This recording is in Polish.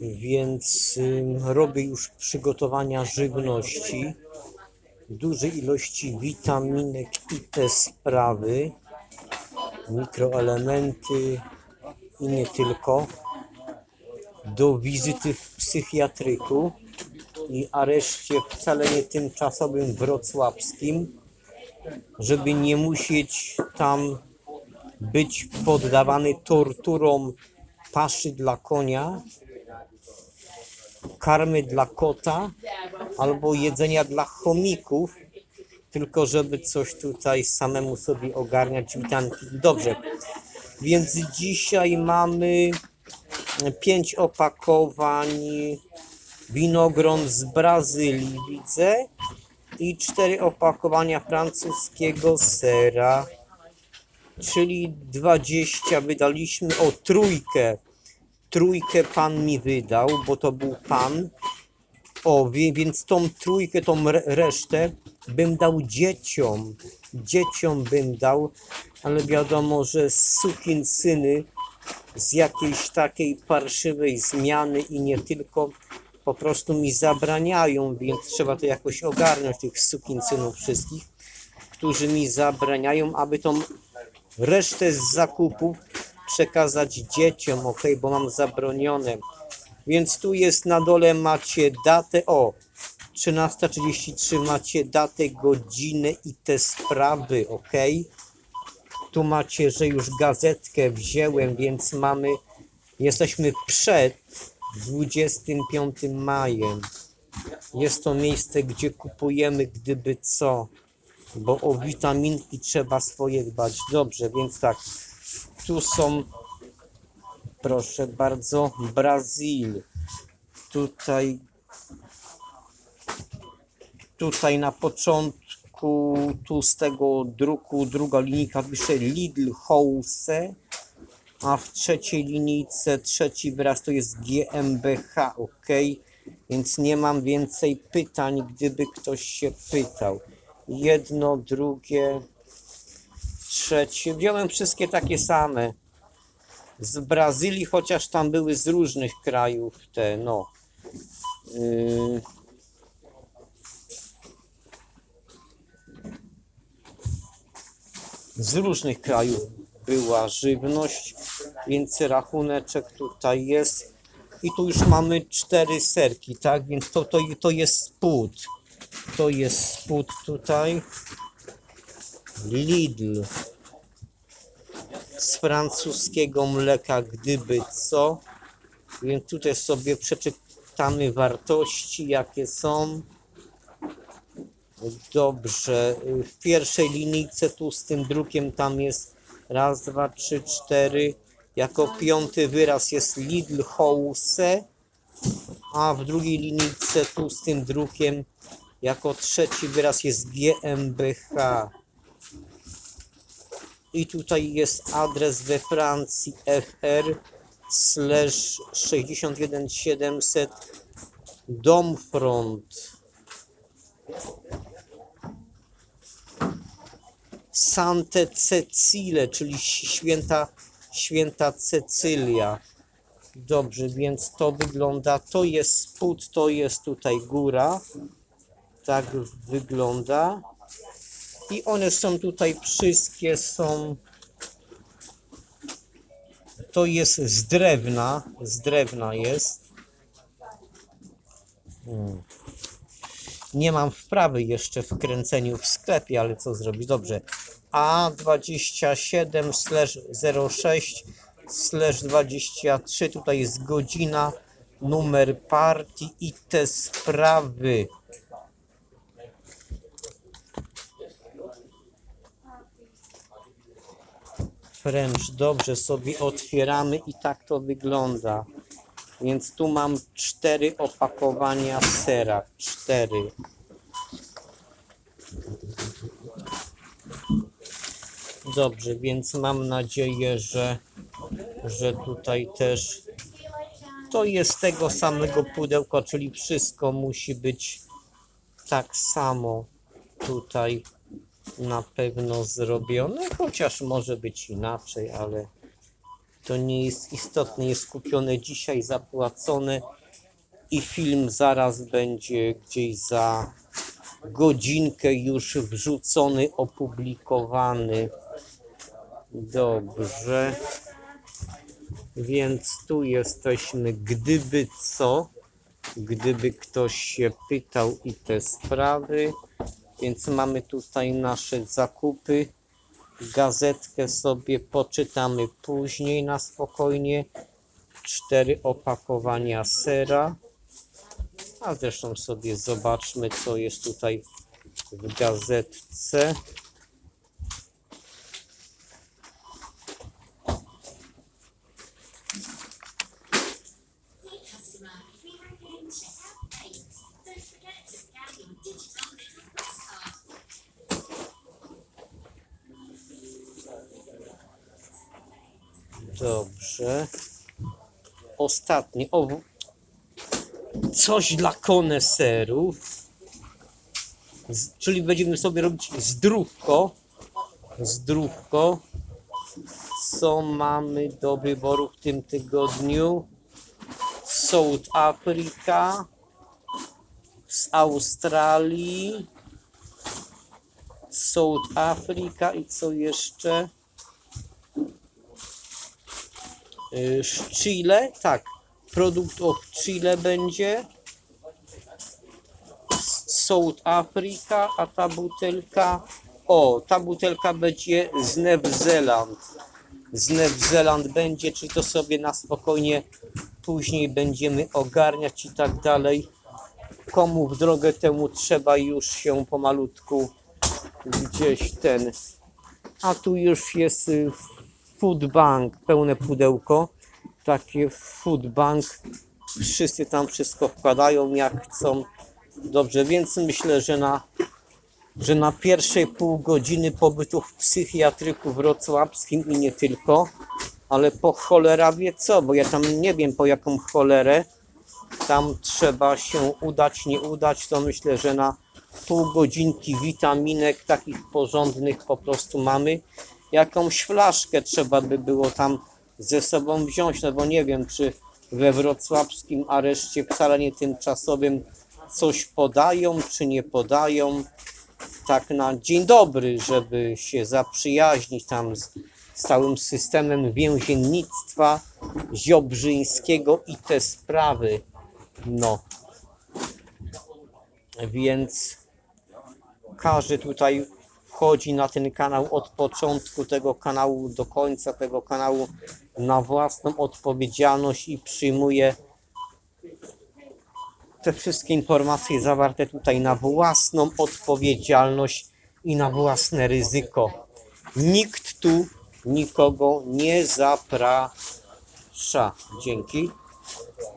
Więc robię już przygotowania żywności, dużej ilości witaminek i te sprawy, mikroelementy i nie tylko, do wizyty w psychiatryku i areszcie wcale nie tymczasowym wrocławskim, żeby nie musieć tam być poddawany torturom paszy dla konia, karmy dla kota albo jedzenia dla chomików, tylko żeby coś tutaj samemu sobie ogarniać witanki. Dobrze, więc dzisiaj mamy pięć opakowań winogron z Brazylii, widzę, i cztery opakowania francuskiego sera, czyli 20 wydaliśmy o trójkę. Trójkę pan mi wydał, bo to był pan. O, więc tą trójkę, tą re- resztę bym dał dzieciom. Dzieciom bym dał, ale wiadomo, że sukin syny z jakiejś takiej parszywej zmiany i nie tylko po prostu mi zabraniają, więc trzeba to jakoś ogarnąć tych sukincynów wszystkich, którzy mi zabraniają, aby tą resztę z zakupów przekazać dzieciom, ok, bo mam zabronione. Więc tu jest na dole macie datę, o 13.33 macie datę, godzinę i te sprawy, ok. Tu macie, że już gazetkę wziąłem, więc mamy, jesteśmy przed 25 majem. Jest to miejsce, gdzie kupujemy gdyby co, bo o witaminki trzeba swoje dbać. Dobrze, więc tak, tu są, proszę bardzo, Brazil. Tutaj, tutaj na początku, tu z tego druku, druga linijka pisze Lidl House, a w trzeciej linijce trzeci wyraz to jest GmbH, ok? Więc nie mam więcej pytań, gdyby ktoś się pytał. Jedno, drugie, trzecie. Wziąłem wszystkie takie same. Z Brazylii, chociaż tam były z różnych krajów te, no. Yy. Z różnych krajów była żywność, więc rachuneczek tutaj jest. I tu już mamy cztery serki, tak? Więc to, to, to jest spód. To jest spód tutaj. Lidl z francuskiego mleka, gdyby co. Więc tutaj sobie przeczytamy wartości, jakie są. Dobrze. W pierwszej linijce tu z tym drukiem tam jest raz, dwa, trzy, cztery. Jako piąty wyraz jest Lidl House, a w drugiej linijce tu z tym drukiem jako trzeci wyraz jest GmbH. I tutaj jest adres we Francji FR slash 61700 Domfront. Sante Cecile, czyli święta, święta Cecylia. Dobrze, więc to wygląda, to jest spód, to jest tutaj góra. Tak wygląda. I one są tutaj wszystkie są to jest z drewna, z drewna jest. Hmm. Nie mam wprawy jeszcze w kręceniu w sklepie, ale co zrobić? Dobrze. A27 slash 06 slash 23 tutaj jest godzina, numer partii i te sprawy. French, dobrze sobie otwieramy i tak to wygląda. Więc tu mam cztery opakowania sera. Cztery. Dobrze, więc mam nadzieję, że, że tutaj też to jest tego samego pudełka, czyli wszystko musi być tak samo tutaj na pewno zrobione, chociaż może być inaczej, ale To nie jest istotne, jest kupione dzisiaj, zapłacone i film zaraz będzie gdzieś za godzinkę już wrzucony, opublikowany. Dobrze. Więc tu jesteśmy, gdyby co, gdyby ktoś się pytał i te sprawy. Więc mamy tutaj nasze zakupy. Gazetkę sobie poczytamy później na spokojnie. Cztery opakowania sera. A zresztą sobie zobaczmy, co jest tutaj w gazetce. Dobrze. Ostatni. O, coś dla koneserów. Z, czyli będziemy sobie robić zdrówko. Zdrówko. Co mamy do wyboru w tym tygodniu? South Africa. Z Australii. South Africa i co jeszcze? Z Chile, tak. Produkt od Chile będzie. South Africa, a ta butelka. O, ta butelka będzie z New Zealand. Z New Zealand będzie, czy to sobie na spokojnie później będziemy ogarniać i tak dalej. Komu w drogę temu trzeba już się pomalutku gdzieś ten. A tu już jest y, food bank, pełne pudełko. Takie food bank. Wszyscy tam wszystko wkładają jak chcą. Dobrze, więc myślę, że na, że na pierwszej pół godziny pobytu w psychiatryku wrocławskim i nie tylko, ale po cholera wie co, bo ja tam nie wiem po jaką cholerę tam trzeba się udać, nie udać, to myślę, że na pół godzinki witaminek takich porządnych po prostu mamy. Jakąś flaszkę trzeba by było tam ze sobą wziąć, no bo nie wiem, czy we wrocławskim areszcie wcale nie tymczasowym coś podają, czy nie podają. Tak na dzień dobry, żeby się zaprzyjaźnić tam z, z całym systemem więziennictwa ziobrzyńskiego i te sprawy. No. Więc każdy tutaj wchodzi na ten kanał od początku tego kanału do końca tego kanału na własną odpowiedzialność i przyjmuje te wszystkie informacje zawarte tutaj na własną odpowiedzialność i na własne ryzyko. Nikt tu nikogo nie zaprasza. Dzięki.